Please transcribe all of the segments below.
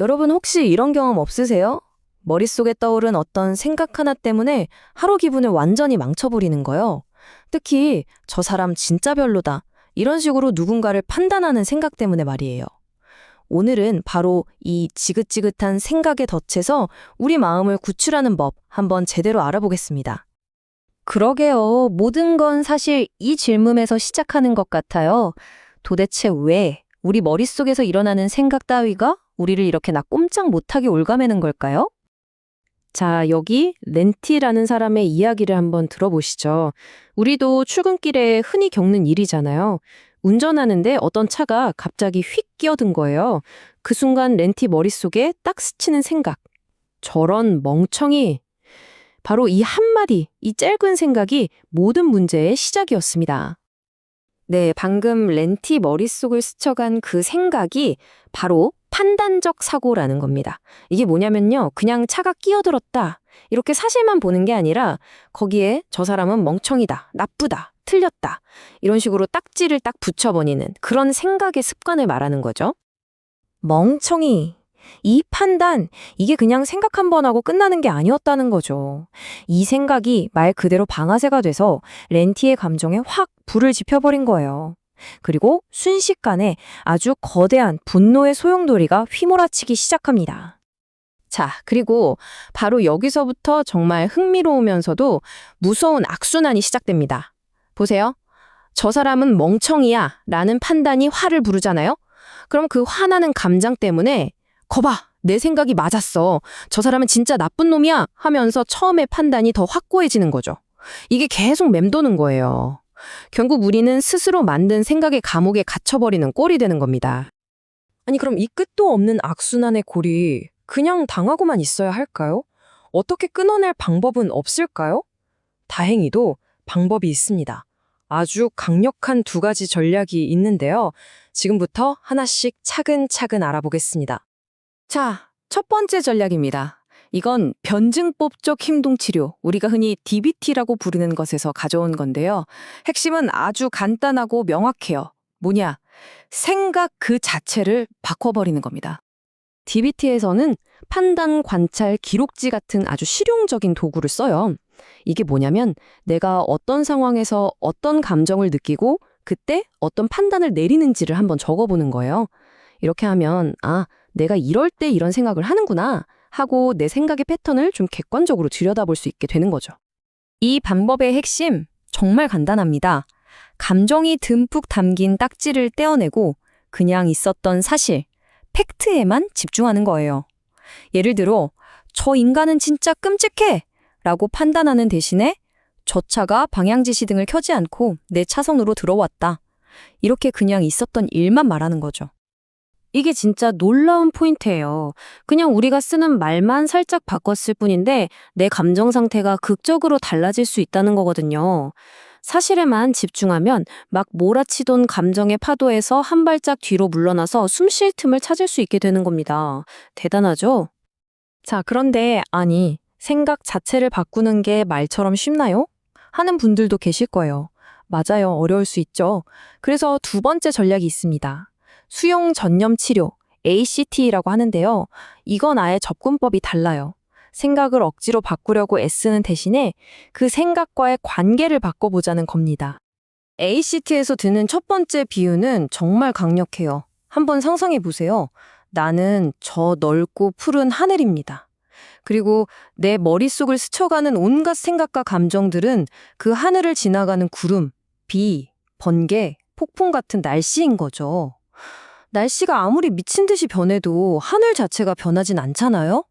여러분 혹시 이런 경험 없으세요? 머릿속에 떠오른 어떤 생각 하나 때문에 하루 기분을 완전히 망쳐버리는 거요. 특히 저 사람 진짜 별로다. 이런 식으로 누군가를 판단하는 생각 때문에 말이에요. 오늘은 바로 이 지긋지긋한 생각에 덧해서 우리 마음을 구출하는 법 한번 제대로 알아보겠습니다. 그러게요. 모든 건 사실 이 질문에서 시작하는 것 같아요. 도대체 왜 우리 머릿속에서 일어나는 생각 따위가 우리를 이렇게 나 꼼짝 못하게 올가매는 걸까요? 자, 여기 렌티라는 사람의 이야기를 한번 들어보시죠. 우리도 출근길에 흔히 겪는 일이잖아요. 운전하는데 어떤 차가 갑자기 휙 끼어든 거예요. 그 순간 렌티 머릿속에 딱 스치는 생각. 저런 멍청이. 바로 이 한마디, 이 짧은 생각이 모든 문제의 시작이었습니다. 네, 방금 렌티 머릿속을 스쳐간 그 생각이 바로 판단적 사고라는 겁니다. 이게 뭐냐면요. 그냥 차가 끼어들었다. 이렇게 사실만 보는 게 아니라 거기에 저 사람은 멍청이다, 나쁘다, 틀렸다. 이런 식으로 딱지를 딱 붙여버리는 그런 생각의 습관을 말하는 거죠. 멍청이. 이 판단, 이게 그냥 생각 한 번 하고 끝나는 게 아니었다는 거죠. 이 생각이 말 그대로 방아쇠가 돼서 렌티의 감정에 확 불을 지펴버린 거예요. 그리고 순식간에 아주 거대한 분노의 소용돌이가 휘몰아치기 시작합니다. 자, 그리고 바로 여기서부터 정말 흥미로우면서도 무서운 악순환이 시작됩니다. 보세요. 저 사람은 멍청이야 라는 판단이 화를 부르잖아요? 그럼 그 화나는 감정 때문에 거봐, 내 생각이 맞았어. 저 사람은 진짜 나쁜 놈이야 하면서 처음에 판단이 더 확고해지는 거죠. 이게 계속 맴도는 거예요. 결국 우리는 스스로 만든 생각의 감옥에 갇혀버리는 꼴이 되는 겁니다. 아니, 그럼 이 끝도 없는 악순환의 골이 그냥 당하고만 있어야 할까요? 어떻게 끊어낼 방법은 없을까요? 다행히도 방법이 있습니다. 아주 강력한 두 가지 전략이 있는데요. 지금부터 하나씩 차근차근 알아보겠습니다. 자, 첫 번째 전략입니다. 이건 변증법적 힘동치료, 우리가 흔히 DBT라고 부르는 것에서 가져온 건데요. 핵심은 아주 간단하고 명확해요. 뭐냐? 생각 그 자체를 바꿔버리는 겁니다. DBT에서는 판단, 관찰, 기록지 같은 아주 실용적인 도구를 써요. 이게 뭐냐면 내가 어떤 상황에서 어떤 감정을 느끼고 그때 어떤 판단을 내리는지를 한번 적어보는 거예요. 이렇게 하면, 아, 내가 이럴 때 이런 생각을 하는구나 하고 내 생각의 패턴을 좀 객관적으로 들여다볼 수 있게 되는 거죠. 이 방법의 핵심 정말 간단합니다. 감정이 듬뿍 담긴 딱지를 떼어내고 그냥 있었던 사실, 팩트에만 집중하는 거예요. 예를 들어, 저 인간은 진짜 끔찍해! 라고 판단하는 대신에 저 차가 방향지시 등을 켜지 않고 내 차선으로 들어왔다. 이렇게 그냥 있었던 일만 말하는 거죠. 이게 진짜 놀라운 포인트예요. 그냥 우리가 쓰는 말만 살짝 바꿨을 뿐인데 내 감정 상태가 극적으로 달라질 수 있다는 거거든요. 사실에만 집중하면 막 몰아치던 감정의 파도에서 한 발짝 뒤로 물러나서 숨 쉴 틈을 찾을 수 있게 되는 겁니다. 대단하죠? 자, 그런데 아니, 생각 자체를 바꾸는 게 말처럼 쉽나요? 하는 분들도 계실 거예요. 맞아요. 어려울 수 있죠. 그래서 두 번째 전략이 있습니다. 수용 전념 치료, ACT라고 하는데요. 이건 아예 접근법이 달라요. 생각을 억지로 바꾸려고 애쓰는 대신에 그 생각과의 관계를 바꿔보자는 겁니다. ACT에서 드는 첫 번째 비유는 정말 강력해요. 한번 상상해 보세요. 나는 저 넓고 푸른 하늘입니다. 그리고 내 머릿속을 스쳐가는 온갖 생각과 감정들은 그 하늘을 지나가는 구름, 비, 번개, 폭풍 같은 날씨인 거죠. 날씨가 아무리 미친 듯이 변해도 하늘 자체가 변하진 않잖아요?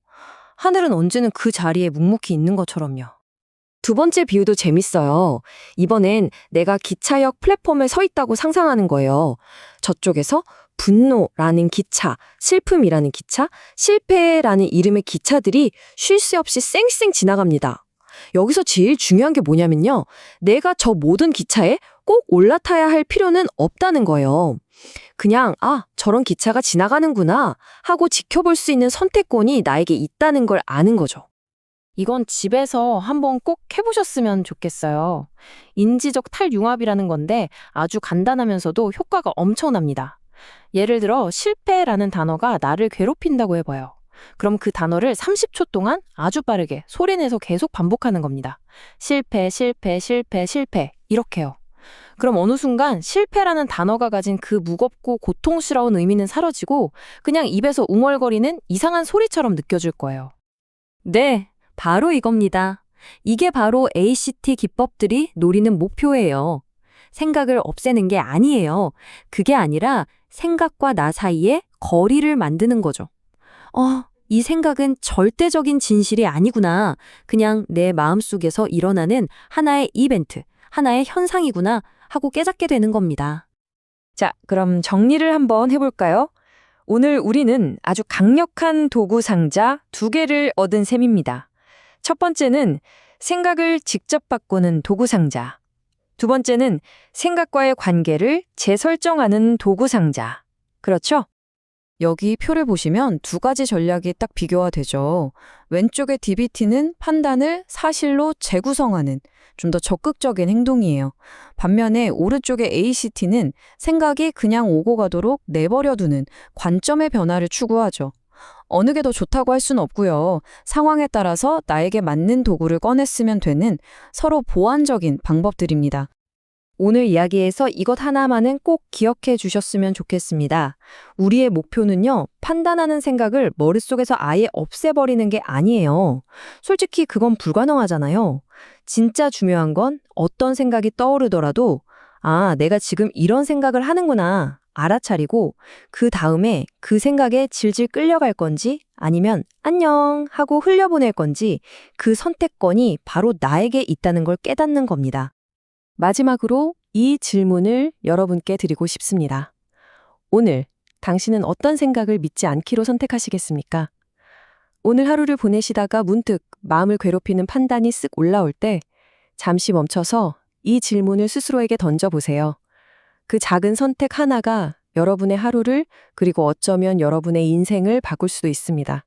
하늘은 언제는 그 자리에 묵묵히 있는 것처럼요. 두 번째 비유도 재밌어요. 이번엔 내가 기차역 플랫폼에 서 있다고 상상하는 거예요. 저쪽에서 분노라는 기차, 슬픔이라는 기차, 실패라는 이름의 기차들이 쉴 새 없이 쌩쌩 지나갑니다. 여기서 제일 중요한 게 뭐냐면요. 내가 저 모든 기차에 꼭 올라타야 할 필요는 없다는 거예요. 그냥, 아, 저런 기차가 지나가는구나 하고 지켜볼 수 있는 선택권이 나에게 있다는 걸 아는 거죠. 이건 집에서 한번 꼭 해보셨으면 좋겠어요. 인지적 탈융합이라는 건데 아주 간단하면서도 효과가 엄청납니다. 예를 들어 실패라는 단어가 나를 괴롭힌다고 해봐요. 그럼 그 단어를 30초 동안 아주 빠르게 소리내서 계속 반복하는 겁니다. 실패, 실패, 실패, 실패. 이렇게요. 그럼 어느 순간 실패라는 단어가 가진 그 무겁고 고통스러운 의미는 사라지고 그냥 입에서 웅얼거리는 이상한 소리처럼 느껴질 거예요. 네, 바로 이겁니다. 이게 바로 ACT 기법들이 노리는 목표예요. 생각을 없애는 게 아니에요. 그게 아니라 생각과 나 사이에 거리를 만드는 거죠. 어, 이 생각은 절대적인 진실이 아니구나. 그냥 내 마음속에서 일어나는 하나의 이벤트, 하나의 현상이구나 하고 깨닫게 되는 겁니다. 자, 그럼 정리를 한번 해볼까요? 오늘 우리는 아주 강력한 도구 상자 두 개를 얻은 셈입니다. 첫 번째는 생각을 직접 바꾸는 도구 상자. 두 번째는 생각과의 관계를 재설정하는 도구 상자. 그렇죠? 여기 표를 보시면 두 가지 전략이 딱 비교가 되죠. 왼쪽의 DBT는 판단을 사실로 재구성하는 좀 더 적극적인 행동이에요. 반면에 오른쪽의 ACT는 생각이 그냥 오고 가도록 내버려두는 관점의 변화를 추구하죠. 어느 게 더 좋다고 할 수는 없고요. 상황에 따라서 나에게 맞는 도구를 꺼냈으면 되는 서로 보완적인 방법들입니다. 오늘 이야기에서 이것 하나만은 꼭 기억해 주셨으면 좋겠습니다. 우리의 목표는요, 판단하는 생각을 머릿속에서 아예 없애버리는 게 아니에요. 솔직히 그건 불가능하잖아요. 진짜 중요한 건 어떤 생각이 떠오르더라도, 아, 내가 지금 이런 생각을 하는구나. 알아차리고, 그 다음에 그 생각에 질질 끌려갈 건지, 아니면 안녕 하고 흘려보낼 건지, 그 선택권이 바로 나에게 있다는 걸 깨닫는 겁니다. 마지막으로 이 질문을 여러분께 드리고 싶습니다. 오늘 당신은 어떤 생각을 믿지 않기로 선택하시겠습니까? 오늘 하루를 보내시다가 문득 마음을 괴롭히는 판단이 쓱 올라올 때 잠시 멈춰서 이 질문을 스스로에게 던져보세요. 그 작은 선택 하나가 여러분의 하루를 그리고 어쩌면 여러분의 인생을 바꿀 수도 있습니다.